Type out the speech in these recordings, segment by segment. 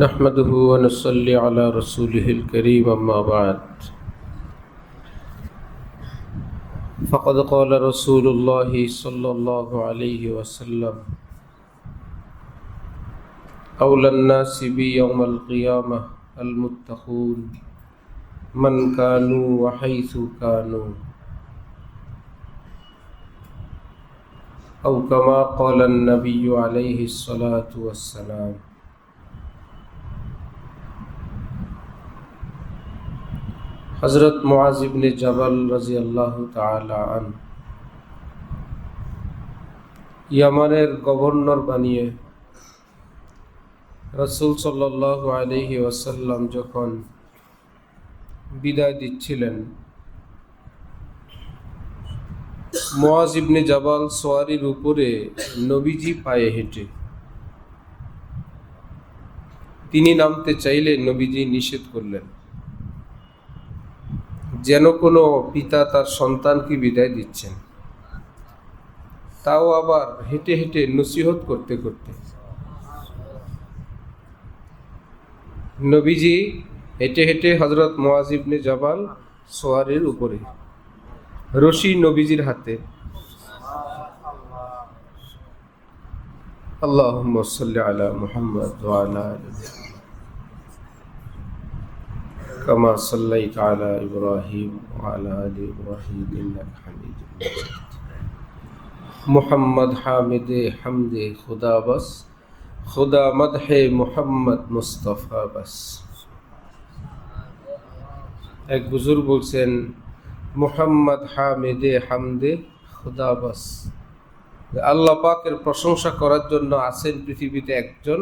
نحمده ونصلي على رسوله الكريم أما بعد. فقد قال رسول الله صلى الله عليه وسلم أولى الناس بي يوم القيامة المتقون من كانوا وحيث كانوا. أو كما قال النبي عليه الصلاة والسلام হজরত মোয়াজিবনে জবাল রাজি আল্লাহ আন। ইয়ামানের গভর্নর বানিয়ে রসুল সাল্লাহ আলহি ওয়াসাল্লাম যখন বিদায় দিচ্ছিলেন মোয়াজিবনে জাবাল সোয়ারির উপরে নবীজি পায়ে হেঁটে। তিনি নামতে চাইলে নবীজি নিষেধ করলেন। যেন কোনো পিতা তার সন্তানকে বিদায় দিচ্ছেন। তাও আবার হেঁটে হেঁটে নসিহত করতে করতে। নবীজি হেঁটে হেঁটে হজরত মোয়াজিবনে জবাল সোয়ারের উপরে। রশি নবীজির হাতে। আল্লাহ আলা মুহাম্মদ ওয়ালা كما صليت على إبراهيم وعلى آل إبراهيم إنك حميد مجيد محمد حامد حمد خدا بس خدا مدح محمد মুস্তফা বাস এক বুজুর বলছেন মুহাম্মদ হামিদে হামদে খুদা বাস আল্লাহ পাকের প্রশংসা করার জন্য আছেন পৃথিবীতে একজন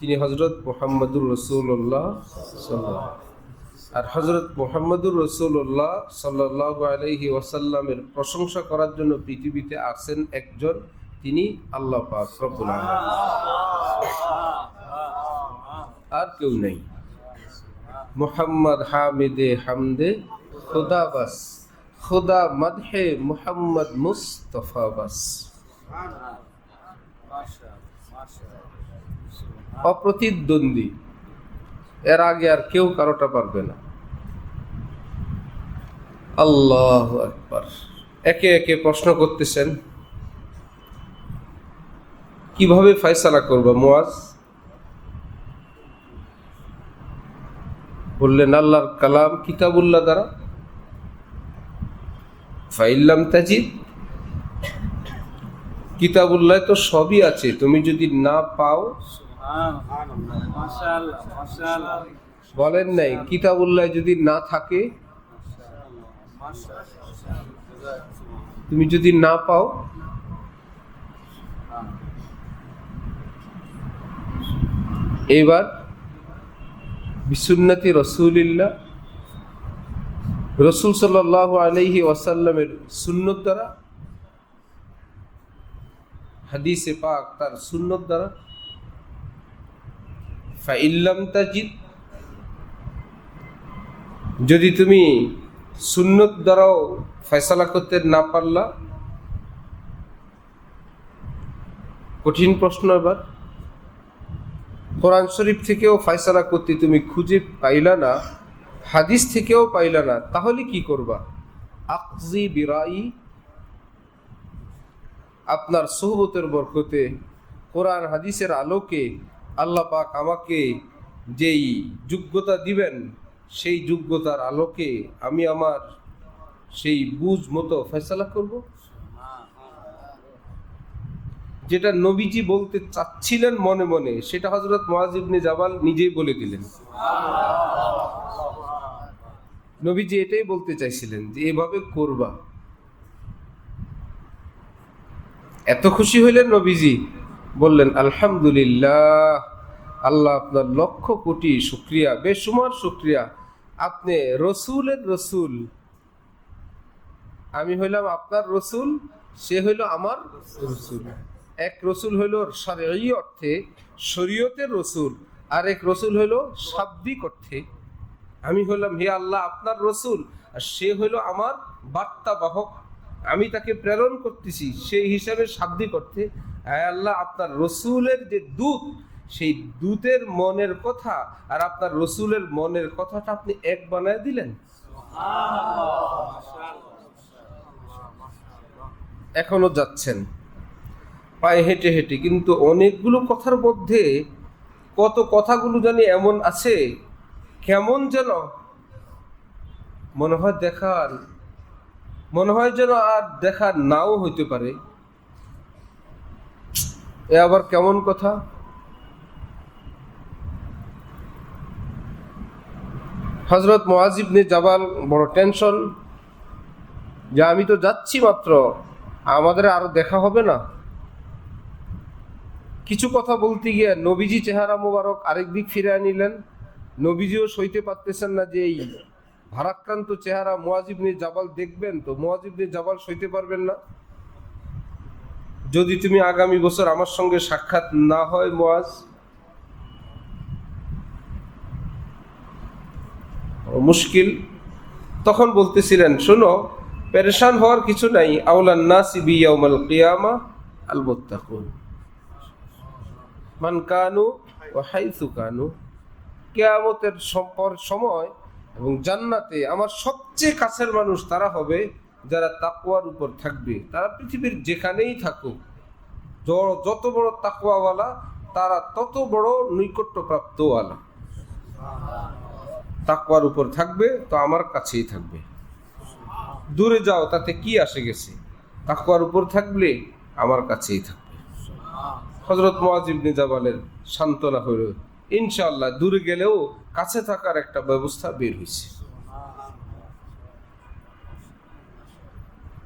তিনি হজরত মোহাম্মদুর রসুল্লাহ সাল্লাহ আর হজরত মোহাম্মদুর রসুল্লাহ সাল্লাহ আলহি ওয়াসাল্লামের প্রশংসা করার জন্য পৃথিবীতে আসেন একজন তিনি আল্লাহ পাক রব্বুল আর কেউ নেই। মোহাম্মদ হামিদে হামদে খোদা বাস খোদা মদহে মোহাম্মদ মুস্তফা বাস। অপ্রতিদ্বন্দ্বী। এর আগে আর কেউ কারোটা পারবে না। আল্লাহ একবার একে একে প্রশ্ন করতেছেন, কীভাবে ফয়সালা করব মোয়াজ? বললেন, আল্লাহর কালাম কিতাবুল্লাহ দ্বারা। ফাইল্লাম তাজিদ। কিতাবুল্লাহ তো সবই আছে, তুমি যদি না পাও বলেন নাই কিতাবুল্লাহ যদি না থাকে তুমি যদি না পাও এবার বিসুন্নতি রসুলিল্লাহ রসুল সাল আলহি ওয়াসাল্লামের সুন্নত দ্বারা হাদিসে পাক তার সুন্নত দ্বারা ফাইল্লাম তাজিদ। যদি তুমি সুন্নত দ্বারাও ফয়সালা করতে না পারলা, কঠিন প্রশ্ন এবার। কোরআন শরীফ থেকেও ফয়সালা করতে তুমি খুঁজে পাইলা না, হাদিস থেকেও পাইলা না, তাহলে কি করবা? আকজি বিরাই, আপনার সোহবতের বরকতে কোরআন হাদিসের আলোকে আল্লাহ পাক আমাকে যেই যোগ্যতা দিবেন, সেই যোগ্যতার আলোকে আমি আমার সেই বুঝ মতো ফেসলা করব। যেটা নবীজি বলতে চাচ্ছিলেন মনে মনে, সেটা হজরত মহাজিবনে জাবাল নিজেই বলে দিলেন। নবীজি এটাই বলতে চাইছিলেন যে, এভাবে করবা। এত খুশি হইলেন নবীজি। বললেন, আলহামদুলিল্লাহ, আল্লাহ আপনার লক্ষ কোটি শুক্রিয়া বেসুমার শুক্রিয়া। আপনি রসুলের রসুল। আমি হইলাম আপনার রসুল, সে হইল আমার রসুল। এক রসুল হইল এই অর্থে শরীয়তের রসুল, আর এক রসুল হইল শাব্দিক অর্থে। আমি হইলাম, হে আল্লাহ, আপনার রসুল, আর সে হইল আমার বার্তা বাহক আমি তাকে প্রেরণ করতেছি, সেই হিসাবে শাব্দিক অর্থে আল্লাহ, আপনার রসুলের যে দূত, সেই দূতের মনের কথা আর আপনার রসুলের মনের কথাটা আপনি এক বানায় দিলেন? এখনও যাচ্ছেন। পায়ে হেঁটে হেঁটে, কিন্তু অনেকগুলো কথার মধ্যে কত কথাগুলো জানি এমন আছে, কেমন যেন মনে হয় দেখার মনে হয় যেন আর দেখা নাও হইতে পারে। এ আবার কেমন কথা? হজরত মোয়াজিবনে জাবাল, বড় টেনশন। যে আমি তো যাচ্ছি মাত্র, আমাদের আরও দেখা হবে না। কিছু কথা বলতে গিয়ে নবীজি চেহারা মোবারক আরেক দিক ফিরে নিলেন। নবীজিও সইতে পারতেছেন না যে এই ভারাক্রান্ত চেহারা মোয়াজিবনে জাবাল দেখবেন তো মোয়াজিবনে জাবাল সইতে পারবেন না? যদি তুমি আগামী বছর আমার সঙ্গে সাক্ষাৎ না হয় মোয়াজ? মুশকিল। তখন বলতেছিলেন, শোনো, পেরেশান হওয়ার কিছু নাই। আউলান নাসি বিয়াউমাল কিয়ামা আল মান কানু ও হাইসু কানু। কেয়ামতের সময় এবং জান্নাতে আমার সবচেয়ে কাছের মানুষ তারা হবে যারা তাকুয়ার উপর থাকবে। তারা পৃথিবীর যেখানেই থাকুক যত বড় তাকুয়াওয়ালা তারা তত বড় নৈকট্যপ্রাপ্তওয়ালা। তাকুয়ার উপর থাকবে, তো আমার কাছেই থাকবে। দূরে যাও, তাতে কি আসে গেছে? তাকুয়ার উপর থাকলে আমার কাছেই থাকবে। হজরত মোয়াজিবনে জাবালের সান্ত্বনা হইল ইনশাআল্লাহ দূরে গেলেও কাছে থাকার একটা ব্যবস্থা বের হয়েছে।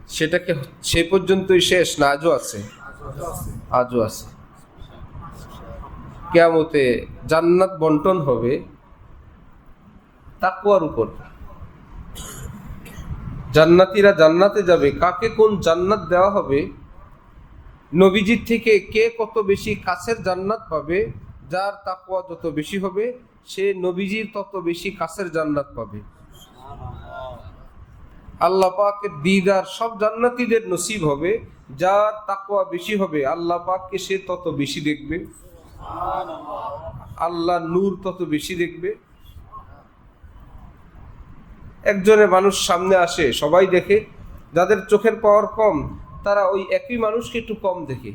সেটাকে সে পর্যন্তই শেষ না? আজও আছে? আজও আছে। কেয়ামতে জান্নাত বন্টন হবে তাকুয়ার উপর। জান্নাতীরা জান্নাতে যাবে। কাকে কোন জান্নাত দেওয়া হবে? নবীজির থেকে কে কত বেশি কাছের জান্নাত পাবে? যার তাকুয়া যত বেশি হবে, সে নবীজির তত বেশি কাছের জান্নাত পাবে। আল্লাহ পাকের দিদার সব জান্নাতীদের নসিব হবে, যার তাকুয়া বেশি হবে, আল্লাহ পাককে সে তত বেশি দেখবে। আল্লাহ নূর তত বেশি দেখবে। একজনের মানুষ সামনে আসে, সবাই দেখে, যাদের চোখের পাওয়ার কম, তারা ওই একই মানুষকে একটু কম দেখে।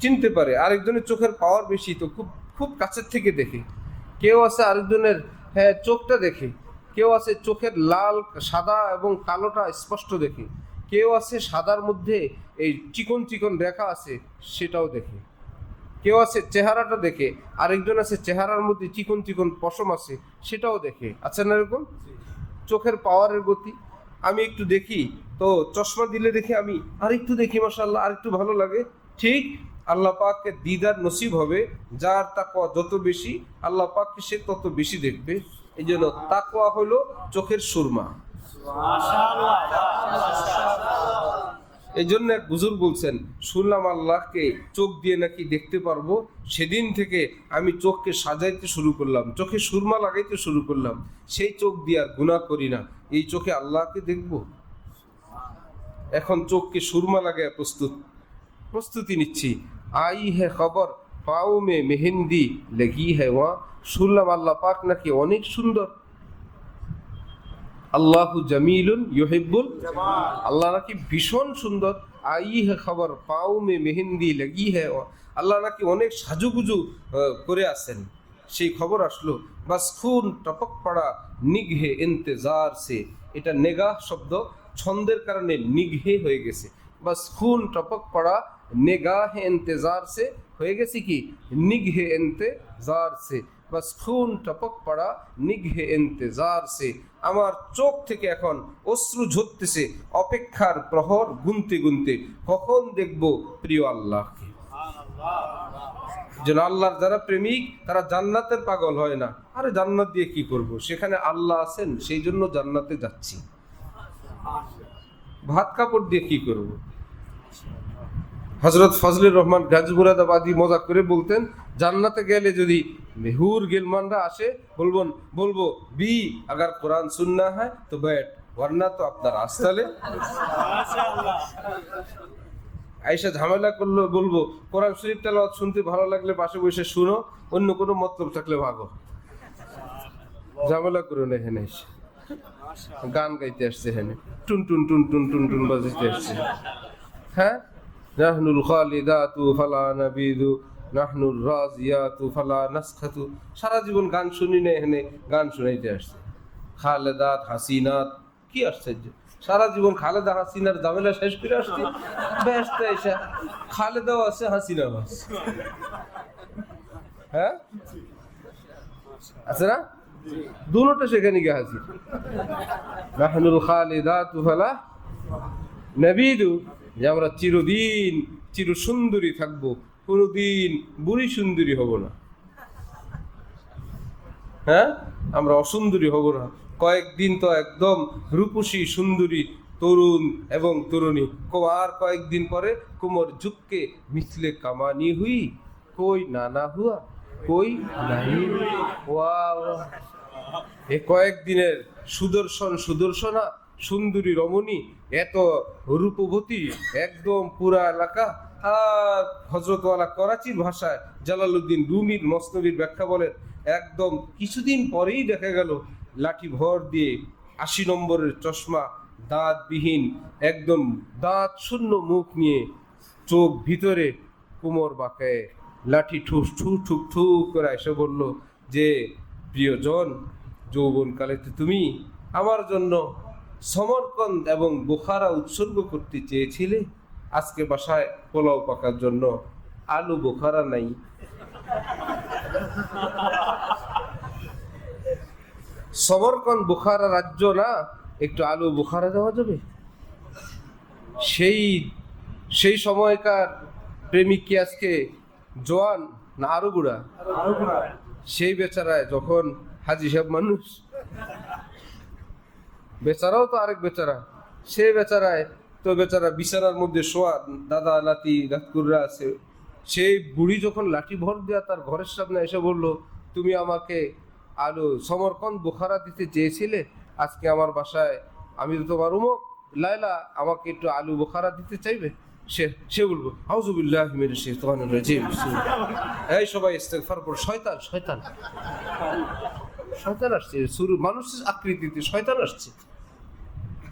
চিনতে পারে। আরেকজনের চোখের পাওয়ার বেশি তো খুব খুব কাছের থেকে দেখে। কেউ আছে আরেকজনের হ্যাঁ চোখটা দেখে। কেউ আছে চোখের লাল সাদা এবং কালোটা স্পষ্ট দেখে। কেউ আছে সাদার মধ্যে এই চিকন চিকন রেখা আছে সেটাও দেখে। কেউ আছে চেহারাটা দেখে। আরেকজন আছে চেহারার মধ্যে চিকন চিকন পশম আছে সেটাও দেখে। আছে না এরকম? চোখের পাওয়ারের গতি। আমি একটু দেখি। তো চশমা দিলে দেখি আমি আরেকটু দেখি মাসাল্লাহ আরেকটু ভালো লাগে। ঠিক আল্লাহ পাককে দিদার নসিব হবে, যার তাকওয়া যত বেশি, আল্লাহ পাককে সে তত বেশি দেখবে। এই জন্য তাকওয়া হলো চোখের সুরমা। এই জন্য এক বুজুর বলছেন, শুনলাম আল্লাহকে চোখ দিয়ে নাকি দেখতে পারব। সেদিন থেকে আমি চোখকে সাজাইতে শুরু করলাম, চোখে সুরমা লাগাইতে শুরু করলাম। সেই চোখ দিয়ে আর গুণা করি না। এই চোখে আল্লাহকে দেখব? এখন চোখকে সুরমা লাগায় প্রস্তুত। প্রস্তুতি নিচ্ছি। আই হে খবর পাও মে মেহেন্দি লেগি হে ওয়া, শুনলাম আল্লাহ পাক নাকি অনেক সুন্দর। আল্লাহ জামিলুন ইউহিব্বুল আল্লাহ নাকি ভীষণ সুন্দর। আই হে খবর পাও মে মেহেন্দি লেগি হে আল্লাহ নাকি অনেক সাজুগুজু করে আছেন সেই খবর আসলো, বাস খুন টপক পড়া নিঘে ইন্তেজার সে। এটা নেগাহ শব্দ, ছন্দের কারণে নিঘে হয়ে গেছে। বাস খুন টপক পড়া নেগাহে ইন্তেজার সে হয়ে গেছে কি? নিঘে ইন্তেজার সে বাস খুন টপক পড়া নিঘে ইন্তেজার সে আমার চোখ থেকে এখন অশ্রু ঝরতেছে, অপেক্ষার প্রহর গুনতে গুনতে। কখন দেখব প্রিয় আল্লাহকে? যেন আল্লাহর যারা প্রেমিক, তারা জান্নাতের পাগল হয় না। আরে জান্নাত দিয়ে কি করব? সেখানে আল্লাহ আছেন সেই জন্য জান্নাতে যাচ্ছি। ভাত কাপড় দিয়ে কি করব? হজরত ফজলুর রহমান গাজী মজাক করে বলতেন, জান্নাতে গেলে যদি মেহুর গেলমানরা আসে বলবন বলব, বি, আগার কোরআন সুন্না হয়, তো ব্যাট ওয়ান্না তো আপনার আস্তালে। আইসা ঝামেলা করল, বলব, কোরআন শরীফ তেলাওয়াত শুনতে ভালো লাগলে পাশে বসে শুনো, অন্য কোনো মতলব থাকলে ভাগো। ঝামেলা করো না এখানে এসে। গান গাইতে আসছে এখানে। টুন টুন টুন টুন টুন টুন বাজাইতে আসছে। হ্যাঁ? নাহনুল খালিদাতু ফালা নাবিদু, নাহনুর রাজিয়াতু ফালা নাসখাতু। সারা জীবন গান শুনি না এখানে গান শুনাইতে আসছে। খালেদাত হাসিনাত, কি আশ্চর্য। সারা জীবন খালেদা হাসিনার ঝামেলা শেষ করে আসছে। ব্যস্ত এসা খালেদাও আছে, হাসিনাও আছে। হ্যাঁ? আছে না? দুটোটা সেখানে গিয়ে হাজির। নাহনুল খালিদাতু ফালা নবীদু। যে আমরা চিরদিন চির সুন্দরী থাকব। কোনোদিন বুড়ি সুন্দরী হব না। হ্যাঁ? আমরা অসুন্দরী হব না। কয়েকদিন তো একদম রূপসী, সুন্দরী, তরুণ এবং তরুণী। আর কয়েকদিন পরে কোমর ঝুঁককে মিছলে কামানি হুই, কই নানা হুয়া, কই নাই। এ কয়েকদিনের সুদর্শন, সুদর্শনা, সুন্দরী রমণী এত রূপবতী, একদম পুরা এলাকা। আর হজরতওয়ালা করাচির ভাষায় জালালউদ্দিন রুমির মসনবীর ব্যাখ্যা বলেন, একদম কিছুদিন পরেই দেখা গেল লাঠি ভর দিয়ে আশি নম্বরের চশমা দাঁতবিহীন, একদম দাঁত শূন্য মুখ নিয়ে চোখ ভিতরে কোমর বাঁকায় লাঠি ঠুস ঠু ঠুক ঠুক করে এসে বলল, যে প্রিয়জন যৌবনকালেতে তুমি আমার জন্য সমরকন্দ এবং বোখারা উৎসর্গ করতে চেয়েছিলে? আজকে বাসায় পোলাও পাকার জন্য আলু বোখারা নাই। সমরকন্দ বোখারা রাজ্য না একটু আলু বোখারা দেওয়া যাবে? সেই সেই সময়কার প্রেমিক কি আজকে জোয়ান না আরও বুড়া সেই বেচারায় যখন হাজি সাহেব মানুষ বেচারাও তো আরেক বেচারা। সে বেচারায় তো বেচারা বিছানার মধ্যে শোয়া, দাদা, নাতি রাতকুররা আছে। সেই বুড়ি যখন লাঠি ভর দেওয়া তার ঘরের সামনে এসে বলল, তুমি আমাকে আলু, সমরকন্দ বোখারা দিতে চেয়েছিলে? আজকে আমার বাসায় আমি তো তোমার উমক। লাইলা আমাকে একটু আলু বোখারা দিতে চাইবে? সে সে বলব হাউজুবিল্লাহ এই সবাই ইস্তেগফার পর শয়তান শয়তান শয়তান আসছে। মানুষের আকৃতিতে শয়তান আসছে।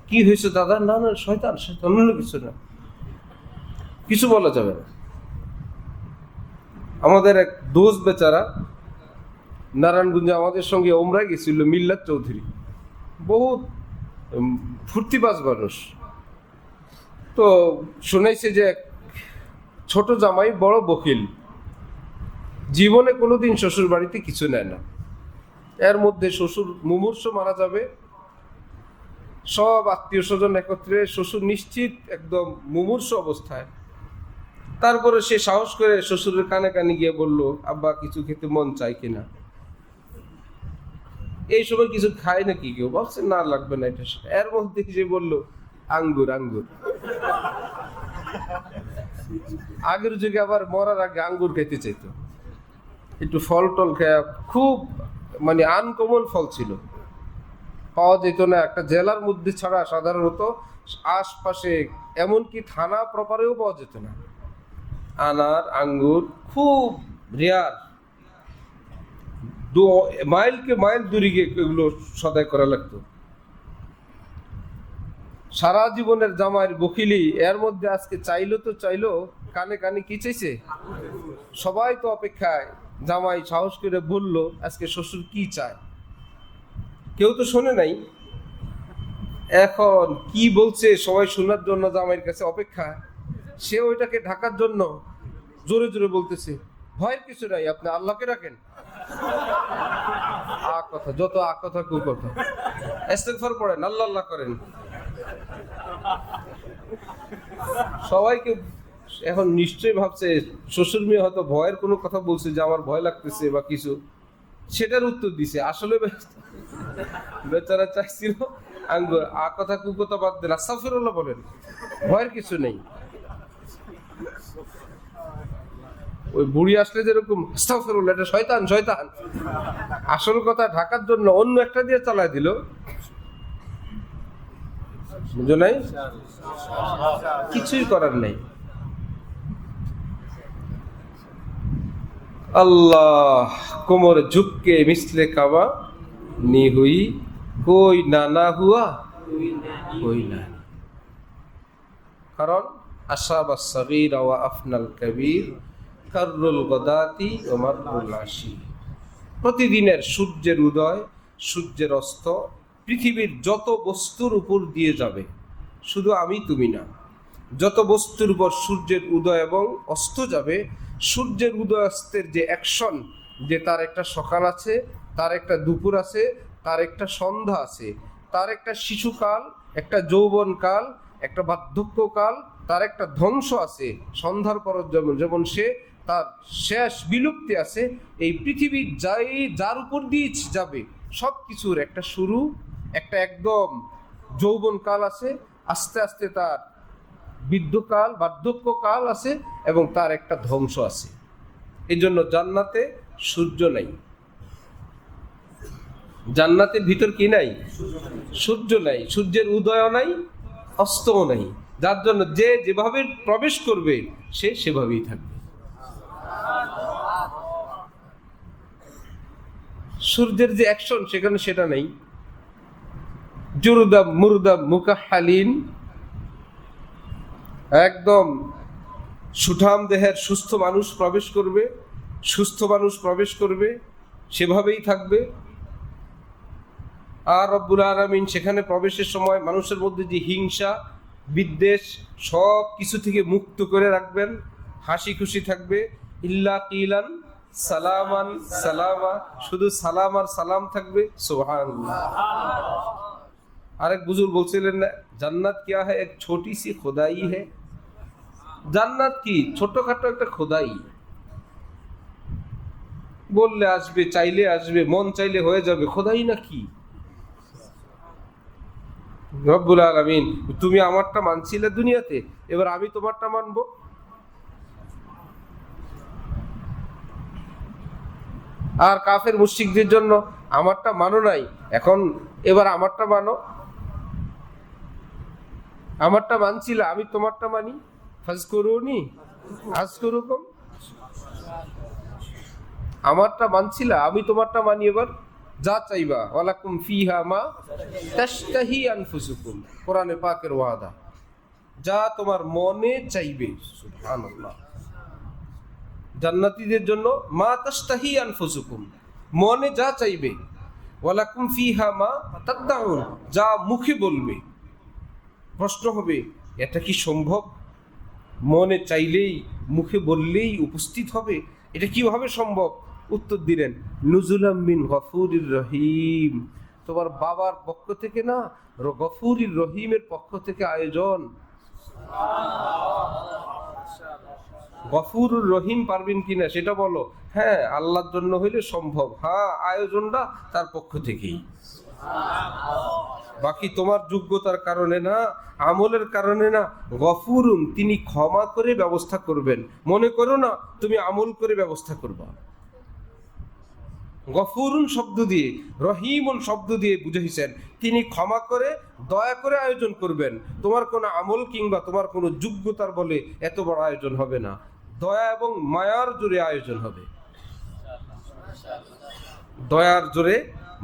কি হয়েছে দাদা? না না, শয়তান শয়তান, অন্য কিছু না। কিছু বলা যাবে না। আমাদের এক দোষ বেচারা নারায়ণগঞ্জে আমাদের সঙ্গে ওমরায় গেছিল, মিল্লাত চৌধুরী। বহুত ফুর্তিবাজ মানুষ। তো শুনাইছে যে ছোট জামাই বড় বকিল। জীবনে কোনোদিন শ্বশুর বাড়িতে কিছু নেয় না। এর মধ্যে শ্বশুর মুমূর্ষ মারা যাবে সব আত্মীয় স্বজন একত্রে শ্বশুর নিশ্চিত একদম মুমূর্ষ অবস্থায়। তারপরে সে সাহস করে শ্বশুরের কানে কানে গিয়ে বলল, আব্বা, কিছু খেতে মন চাই কিনা? এই সময় কিছু খায় নাকি কেউ? ভাবছে, না, লাগবে না এটা সেটা। এর মধ্যে যে বলল, আঙ্গুর আঙ্গুর। আগের যুগে আবার মরার আগে আঙ্গুর খেতে চাইতো। একটু ফল টল খেয়া, খুব মানে আনকমন ফল ছিল। পাওয়া যেত না। একটা জেলার মধ্যে ছাড়া সাধারণত আশপাশে এমনকি থানা প্রপারেও পাওয়া যেত না। আনার আঙ্গুর খুব রেয়ার দু, মাইলকে মাইল দূরে গিয়ে এগুলো সদাই করা লাগতো। সারা জীবনের জামাইয়ের বকিলি, এর মধ্যে আজকে চাইলো তো চাইলো, কানে কানে কি চাইছে? সবাই তো অপেক্ষায়। জামাই সাহস করে বলল, আজকে শ্বশুর কি চায়? কেউ তো শোনে নাই। এখন কি বলছে সবাই শোনার জন্য জামাইয়ের কাছে অপেক্ষা। সে ওইটাকে ঢাকার জন্য জোরে জোরে বলতেছে, ভয়ের কিছু নাই, আপনি আল্লাহকে রাখেন আ কথা, যত আ কথা, কু কথা। ইস্তেগফার পড়েন, আল্লাহ আল্লাহ করেন। সবাইকে এখন নিশ্চয়ই ভাবছে, শ্বশুর মেয়ে হয়তো ভয়ের কোনো কথা বলছে যে আমার ভয় লাগতেছে বা কিছু। সেটার উত্তর দিছে। আসলে বে- বেচারা চাইছিল, আঙ্গুর, আ কথা কুকুতা বাদ দিন আস্তাফিরুল্লাহ বলেন, ভয়ের কিছু নেই। ওই বুড়ি আসলে যেরকম এটা শয়তান শয়তান। আসল কথা ঢাকার জন্য অন্য একটা দিয়ে চালায় দিল। বুঝো নাই? কিছুই করার নেই। আল্লাহ, কোমর ঝুঁককে মিসলে কাবা। नी हुई कोई ना ना हुआ कोई ना কারণ আসাব সগীর ওয়া আফনাল কবির কাররুল গদাতি ও মাররুল আশি প্রতিদিনের সূর্যের উদয় সূর্যের অস্ত পৃথিবীর যত বস্তুর উপর দিয়ে যাবে শুধু আমি তুমি না যত বস্তুর উপর সূর্যের উদয় এবং অস্ত যাবে সূর্যের উদয় অস্তের যে অ্যাকশন যে তার একটা সকাল আছে তার একটা দুপুর আছে, তার একটা সন্ধ্যা আছে। তার একটা শিশুকাল, একটা যৌবনকাল, একটা বার্ধক্যকাল, তার একটা ধ্বংস আছে। সন্ধ্যার পর যেমন যেমন সে তার শেষ বিলুপ্তি আছে, এই পৃথিবীর যাই, যার উপর দিয়ে যাবে সব কিছুর একটা শুরু, একটা একদম যৌবনকাল আছে, আস্তে আস্তে তার বৃদ্ধকাল বার্ধক্যকাল আছে এবং তার একটা ধ্বংস আছে। এই জন্য জান্নাতে সূর্য নাই। জান্নাতের ভিতর কি নাই? সূর্য নাই। সূর্যের উদয়ও নাই, অস্তও নাই। যার জন্য যে যেভাবে প্রবেশ করবে, সে সেভাবেই থাকবে। সূর্যের যে অ্যাকশন সেখানে সেটা নেই। জুরুদাম, মুরুদাম মুকাহালিন একদম সুঠাম দেহের সুস্থ মানুষ প্রবেশ করবে, সুস্থ মানুষ প্রবেশ করবে, সেভাবেই থাকবে। আর রব্বুল আলমিন সেখানে প্রবেশের সময় মানুষের মধ্যে যে হিংসা, বিদ্বেষ সব কিছু থেকে মুক্ত করে রাখবেন। হাসি খুশি থাকবে। ইল্লা কিলান সালামান সালামা। শুধু সালাম আর সালাম থাকবে। সোহান আরেক বুজুর বলছিলেন না জান্নাত কিয়া হ্যাঁ এক ছোটি সি খোদাই হে। জান্নাত কি? ছোটখাটো একটা খোদাই। বললে আসবে, চাইলে আসবে, মন চাইলে হয়ে যাবে। খোদাই না কি? রব্বুল আলমিন, তুমি আমারটা মানছিলে দুনিয়াতে, এবার আমি তোমারটা মানবো? আর কাফের মুশিকদের জন্য আমারটা মানো নাই, এখন এবার আমারটা মানো। আমারটা মানছিল, আমি তোমারটা মানি। ফাজ করুনি আজ করুকম আমারটা মানছিল, আমি তোমারটা মানি এবার। যা চাইবা, ওয়ালাকুম ফিহা মা তাশতাহি আনফুসুকুম, কোরআনে পাকের ওয়াদা। যা তোমার মনে চাইবে, সুবহানাল্লাহ। জান্নাতীদের জন্য, মা তাশতাহি আনফুসুকুম, মনে যা চাইবে, ওয়ালাকুম ফিহা মা তাদদাউন, যা মুখে বলবে। প্রশ্ন হবে, এটা কি সম্ভব? মনে চাইলেই, মুখে বললেই উপস্থিত হবে? এটা কীভাবে সম্ভব? উত্তর দিলেন, নুজুলাম বিন গফুরির রহিম। তোমার বাবার পক্ষ থেকে না গফুরির রহিমের পক্ষ থেকে আয়োজন। গফুরুর রহিম পারবেন কিনা সেটা বলো। হ্যাঁ আল্লাহর জন্য হইলে সম্ভব। হ্যাঁ আয়োজনটা তার পক্ষ থেকেই। বাকি তোমার যোগ্যতার কারণে না, আমলের কারণে না, গফুরুন, তিনি ক্ষমা করে ব্যবস্থা করবেন। মনে করো না, তুমি আমল করে ব্যবস্থা করবা। গফুরুন শব্দ দিয়ে রহিমুন শব্দ দিয়ে বুঝাইছেন। তিনি ক্ষমা করে, দয়া করে আয়োজন করবেন। তোমার কোনো আমল কিংবা তোমার কোনো যোগ্যতার বলে এত বড় আয়োজন হবে না। দয়া এবং মায়ার জোরে আয়োজন হবে। দয়ার জোরে,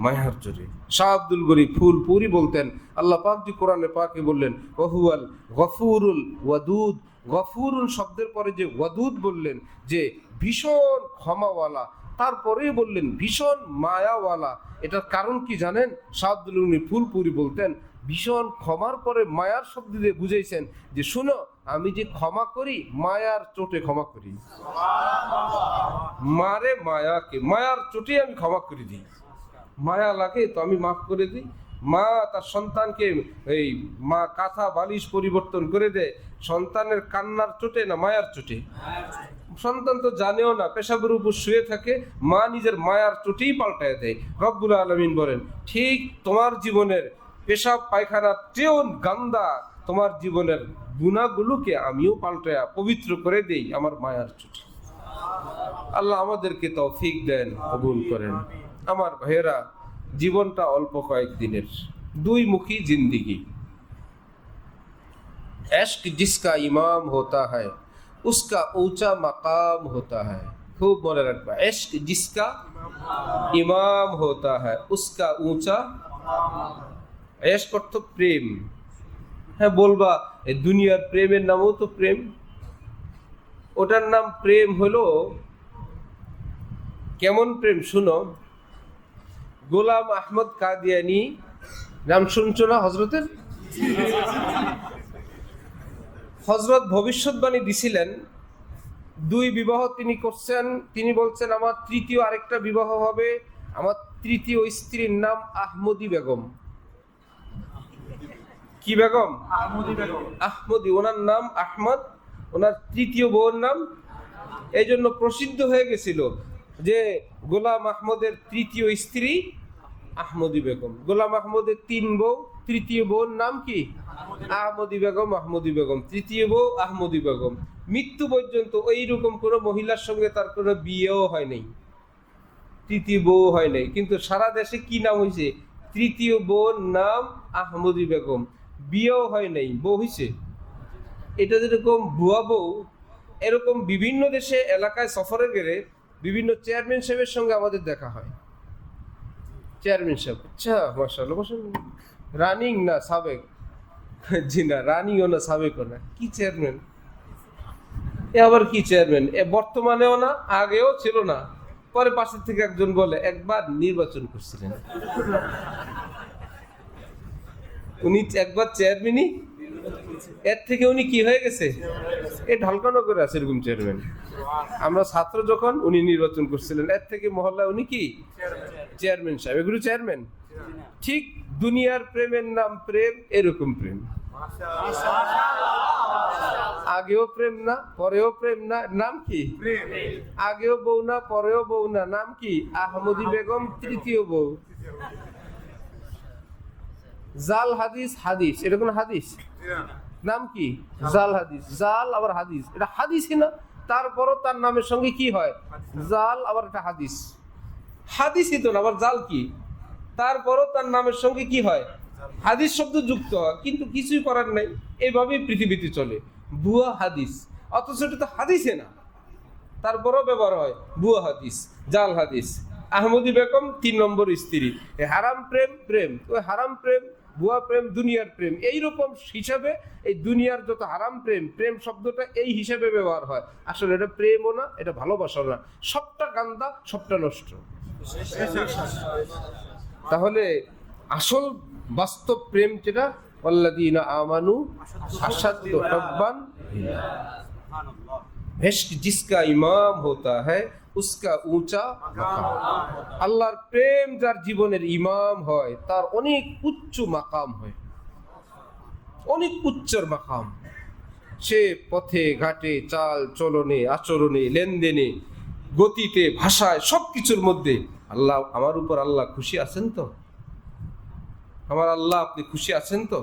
মায়ার জোরে। শাহ আব্দুল গরি ফুল পুরি বলতেন, আল্লাহ পাক জি কোরআনে পাকে বললেন, ওহুয়াল গফুরুল ওয়াদুদ। গফুরুল শব্দের পরে যে ওয়াদুদ বললেন, যে ভীষণ ক্ষমাওয়ালা তারপরে বললেন, ভীষণ মায়াওয়ালা। এটার কারণ কি জানেন? শাহাবুল ফুলপুরি বলতেন, ভীষণ ক্ষমার পরে মায়ার শব্দ দিয়ে বুঝাইছেন যে, শুনো, আমি যে ক্ষমা করি, মায়ার চোটে ক্ষমা করি। মারে মায়াকে, মায়ার চোটে আমি ক্ষমা করে দিই। মায়া লাগে তো আমি মাফ করে দিই। মা তার সন্তানকে এই মা কাঁথা বালিশ পরিবর্তন করে দেয়। সন্তানের কান্নার চোটে না মায়ার চোটে? সন্তান তো জানেও না পেশাগুরু উপর শুয়ে থাকে, মা নিজের মায়ার চোটেই পাল্টায় দেয়। রব্বুল আলমিন বলেন, ঠিক তোমার জীবনের পেশাব, পায়খানা চেয়েও গান্দা, তোমার জীবনের গুণাগুলোকে আমিও পাল্টায়া পবিত্র করে দেই আমার মায়ার চুটি আল্লাহ আমাদেরকে তৌফিক দেন, কবুল করেন। আমার ভাইয়েরা, জীবনটা অল্প কয়েকদিনের দুই মুখী জিন্দিগি। এশক জিসকা ইমাম হতা হয় उसका ऊंचा मकाम होता है खूब মনে রাখবা इश्क जिसका इमाम होता है उसका ऊंचा ইশক অর্থ প্রেম হ্যাঁ বলবা এই দুনিয়ার প্রেমের নামও তো প্রেম ওটার নাম প্রেম হলো কেমন প্রেম শুনো গোলাম আহমদ কাদিয়ানি নাম শুনছো না হজরতের হজরত ভবিষ্যৎবাণী দিছিলেন দুই বিবাহ তিনি করছেন তিনি বলছেন আমার তৃতীয় আরেকটা বিবাহ হবে আমার তৃতীয় স্ত্রীর নাম আহমদি বেগম। কি বেগম? আহমদি ওনার নাম আহমদ ওনার তৃতীয় বউর নাম। এই জন্য প্রসিদ্ধ হয়ে গেছিল যে গোলাম আহমদের তৃতীয় স্ত্রী আহমদি বেগম। গোলাম আহমদের তিন বউ তৃতীয় বউর নাম কি? আহমদি বেগম আহমদি বেগম। তৃতীয় বউ, আহমদি বেগম। মৃত্যু পর্যন্ত এইরকম কোনো মহিলার সঙ্গে তার কোনো বিয়েও হয় নাই। তৃতীয় বউ হয় নাই। কিন্তু সারা দেশে কি নাম হয়েছে তৃতীয় বউর নাম আহমদি বেগম। বিয়েও হয় নাই। বউ হয়েছে এটা যেরকম ভুয়া বউ, এরকম বিভিন্ন দেশে এলাকায় সফরে গেলে বিভিন্ন চেয়ারম্যান সাহেবের সঙ্গে আমাদের দেখা হয়। চেয়ারম্যান সাহেব আচ্ছা বসুন রানিং না, সাবেক। জি না রানিংও না সাবেকও না কি চেয়ারম্যান এ আবার কি চেয়ারম্যান এ বর্তমানেও না আগেও ছিল না। পরে পাশের থেকে একজন বলে একবার নির্বাচন করছিলেন। উনি একবার চেয়ারম্যানই এর থেকে উনি কি হয়ে গেছে? এ ঢালকানো করে আছে এরকম চেয়ারম্যান আমরা ছাত্র যখন উনি নির্বাচন করছিলেন। এর থেকে মহল্লা উনি কি? চেয়ারম্যান সাহেব। এগুলো চেয়ারম্যান ঠিক দুনিয়ার প্রেমের নাম প্রেম, এরকম প্রেম। আগেও প্রেম না, পরেও প্রেম না, নাম কি? আগেও বউ না, পরেও বউ না, নাম কি? আহমদি বেগম, তৃতীয় বউ। জাল হাদিস হাদিস। এটা কোন হাদিস? নাম কি? জাল হাদিস। জাল আবার হাদিস। এটা হাদিসই না। তারপরও তার নামের সঙ্গে কি হয়? জাল আবার এটা হাদিস। হাদিসই তো না, আবার জাল কি? তারপরও তার নামের সঙ্গে কি হয়? হাদিস শব্দ যুক্ত হয়, কিন্তু কিছুই করার নাই। এইভাবেই পৃথিবীতে চলে। ভুয়া হাদিস। অথচ এটা তো হাদিসে না। তারপরও ব্যবহার হয় ভুয়া হাদিস, জাল হাদিস। আহমদি বেগম তিন নম্বর স্ত্রী। হারাম প্রেম প্রেম। ওই হারাম প্রেম, ভুয়া প্রেম, দুনিয়ার প্রেম। এইরকম হিসাবে এই দুনিয়ার যত হারাম প্রেম প্রেম শব্দটা এই হিসাবে ব্যবহার হয়। আসলে এটা প্রেমও না, এটা ভালোবাসা না। সবটা গান্দা, সবটা নষ্ট। তাহলে আসল বাস্তব প্রেম যেটা ইমাম আল্লাহর প্রেম যার জীবনের ইমাম হয়, তার অনেক উচ্চ মাকাম হয়। অনেক উচ্চর মাকাম। সে পথে, ঘাটে, চাল, চলনে, আচরণে, লেনদেনে, গতিতে, ভাষায়, সবকিছুর মধ্যে আল্লাহ, আমার উপর আল্লাহ খুশি আছেন তো? আমার আল্লাহ, আপনি খুশি আছেন তো?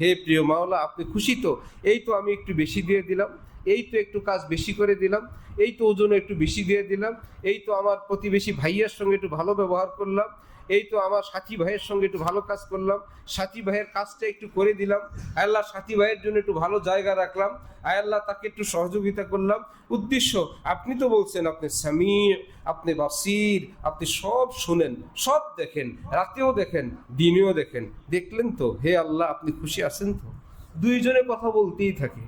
হে প্রিয় মাওলা, আপনি খুশি তো? এই তো আমি একটু বেশি দিয়ে দিলাম, এই তো একটু কাজ বেশি করে দিলাম, এই তো ওজন একটু বেশি দিয়ে দিলাম, এই তো আমার প্রতিবেশী ভাইয়ার সঙ্গে একটু ভালো ব্যবহার করলাম এই তো আমার সাথী ভাইয়ের সঙ্গে একটু ভালো কাজ করলাম সাথী ভাইয়ের কাজটা একটু করে দিলাম আল্লাহ সাথী ভাইয়ের জন্য একটু ভালো জায়গা রাখলাম আল্লাহ তাকে একটু সহযোগিতা করলাম উদ্দেশ্য আপনি তো বলছেন আপনি সামির আপনি বাসির আপনি সব শুনেন সব দেখেন রাতেও দেখেন দিনেও দেখেন দেখলেন তো হে আল্লাহ আপনি খুশি আছেন তো দুইজনে কথা বলতেই থাকে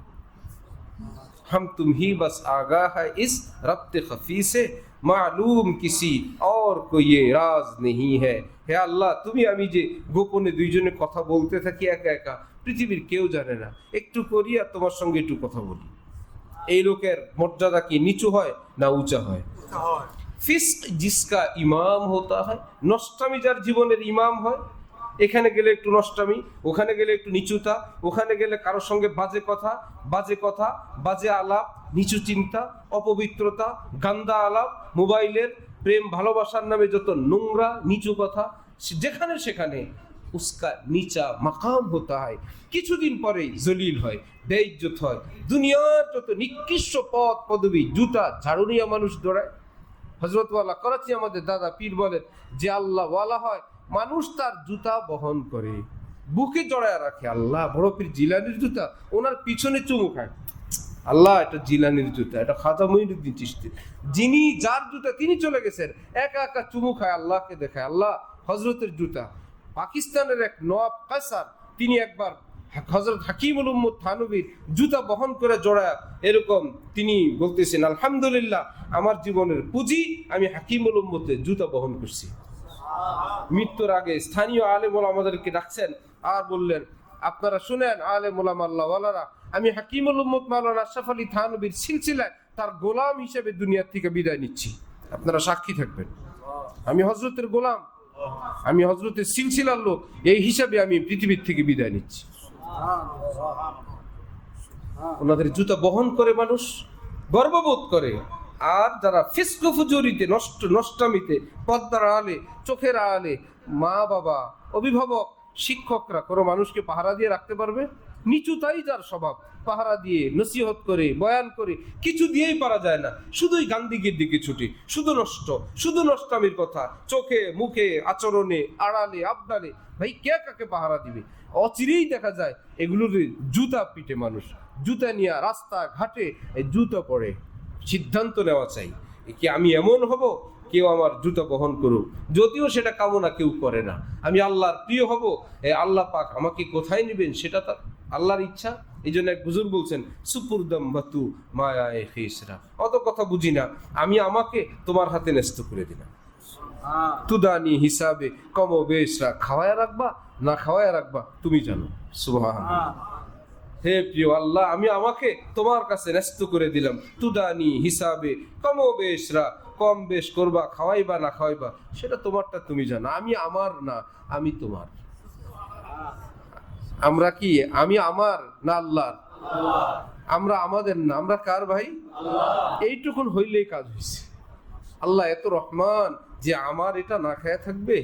हम तुम ही बस आगा है इस रब्त खफी से মালুম কিসি আর কোয়ে রাজ নেহি হ্যা হে আল্লাহ তুমি আমি যে গোপনে দুইজনে কথা বলতে থাকি একা একা পৃথিবীর কেউ জানে না। একটু করিয়া তোমার সঙ্গে একটু কথা বলি। এই লোকের মর্যাদা কি নিচু হয় না উঁচা হয়? ফিস জিসকা ইমাম হতা হয় নষ্টামি যার জীবনের ইমাম হয় এখানে গেলে একটু নষ্টামি, ওখানে গেলে একটু নিচুতা, ওখানে গেলে কারোর সঙ্গে বাজে কথা বাজে কথা, বাজে আলাপ, নিচু চিন্তা, অপবিত্রতা, গান্দা আলাপ, মোবাইলের প্রেম, ভালোবাসার নামে যত নোংরা, নিচু কথা যেখানে সেখানে উস্কা নিচা মাকাম হতে হয়। কিছুদিন পরেই জলিল হয়, বেইজ্জত হয়। দুনিয়ার যত নিকৃষ্ট পদ পদবি, জুতা ঝাড়ু নিয়ে মানুষ দৌড়ায়। হজরতওয়ালা করাচি আমাদের দাদা পীর বলেন, যে আল্লাহওয়ালা হয় মানুষ তার জুতা বহন করে, বুকে জড়ায় রাখে। আল্লাহ, বড় পীর জিলানির জুতা, ওনার পিছনে চুমু খায়। আল্লাহ, এটা জিলানির জুতা, এটা খাজা মঈনুদ্দিন চিশতি। যিনি যার জুতা, তিনি চলে গেছেন, একা একা চুমু খায়, আল্লাহকে দেখায়। আল্লাহ হজরতের জুতা, পাকিস্তানের এক নওয়াব কাসার তিনি একবার হজরত হাকিমুল উম্মদ থানবীর জুতা বহন করে জোড়া এরকম তিনি বলতেছেন, আলহামদুলিল্লাহ, আমার জীবনের পুঁজি আমি হাকিমুল উম্মতের জুতা বহন করছি। মৃত্যুর আগে স্থানীয় আলেমুল আমাদেরকে ডাকছেন আর বললেন, আপনারা শুনেন আলেমুল আল্লাহওয়ালারা আমি হাকিমুল উম্মত মাওলানা আশরাফ আলী থানবীর সিলসিলায় তার গোলাম হিসেবে দুনিয়ার থেকে বিদায় নিচ্ছি। আপনারা সাক্ষী থাকবেন। আমি হজরতের গোলাম, আমি হজরতের সিলসিলার লোক, এই হিসাবে আমি পৃথিবীর থেকে বিদায় নিচ্ছি। ওনাদের জুতা বহন করে মানুষ, গর্ববোধ করে। আর যারা ফিস্কো ফুজুরিতে, নষ্ট, নষ্টামিতে, পদ্মার আলে চোখের আলে মা, বাবা, অভিভাবক, শিক্ষকরা কোনো মানুষকে পাহারা দিয়ে রাখতে পারবে? নিচুতাই যার স্বভাব। পাহারা দিয়ে নসিহত করে, বয়ান করে, কিছু দিয়েই পারা যায় না। শুধুই গান্ধীগির দিকে ছুটি। শুধু নষ্ট, শুধু নষ্টামির কথা। চোখে, মুখে, আচরণে, আড়ালে, আবডালে। ভাই, কে কাকে পাহারা দিবে? অচিরেই দেখা যায়, এগুলোর জুতা পিটে মানুষ। জুতা নিয়ে রাস্তা ঘাটে জুতো পড়ে। সিদ্ধান্ত নেওয়া চাই। কি আমি এমন হব? কেউ আমার জুতো বহন করুক। যদিও সেটা কামনা কেউ করে না। আমি আল্লাহর প্রিয় হব। এ আল্লাহ পাক আমাকে কোথায় নেবেন সেটা তার আল্লাহর ইচ্ছা। এই জন্য এক হুজুর বলছেন সুপুরদম বাতু মায়া এ খেসরা অত কথা বুঝি না। আমি আমাকে তোমার হাতে ন্যস্ত করে দিলাম। তুদানি হিসাবে কম বেশরা খাওয়ায় রাখবা না খাওয়ায় রাখবা তুমি জানো। সুবহান হে প্রিয় আল্লাহ, আমি আমাকে তোমার কাছে ন্যস্ত করে দিলাম। তুদানি হিসাবে কম বেশরা কম বেশ করবা, খাওয়াইবা না খাওয়াইবা, সেটা তোমারটা তুমি জানো, আমি আমার না, আমি তোমার। আমরা কি, আমি আমার না আল্লাহ আমরা আমাদের না, আমরা কার ভাই? এইটুকুন হইলেই কাজ হয়েছে আল্লাহ এত রহমান যে আমার এটা না খায়া থাকবে,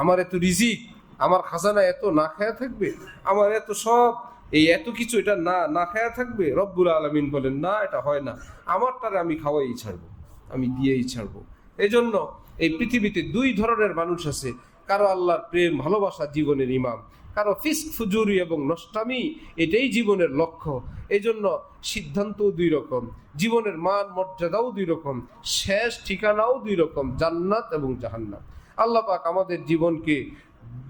আমার এত রিজিক, আমার খাজানা এত না খায়া থাকবে, আমার এত সব এই এত কিছু এটা না না খায়া থাকবে? রব্বুল আলমিন বলেন, না, এটা হয় না। আমারটারে আমি খাওয়াই ছাড়বো। আমি দিয়েই ছাড়বো। এই জন্য এই পৃথিবীতে দুই ধরনের মানুষ আছে। কারও আল্লাহর প্রেম, ভালোবাসা, জীবনের ইমাম কারও ফিস্ক, ফুজুরি এবং নষ্টামি, এটাই জীবনের লক্ষ্য। এই জন্য সিদ্ধান্তও দুই রকম। জীবনের মান, মর্যাদাও দুই রকম। শেষ ঠিকানাও দুই রকম, জান্নাত এবং জাহান্নাত আল্লাহ পাক আমাদের জীবনকে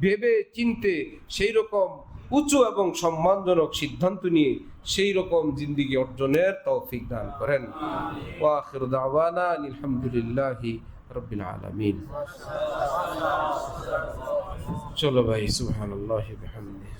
ভেবে চিনতে সেই রকম উঁচু এবং সম্মানজনক সিদ্ধান্ত নিয়ে সেই রকম জিন্দিগি অর্জনের তৌফিক দান করেন। ওয়াখির দাওয়ানা আলহামদুলিল্লাহি চলো ভাই, সুবহানাল্লাহি বিহামদিহি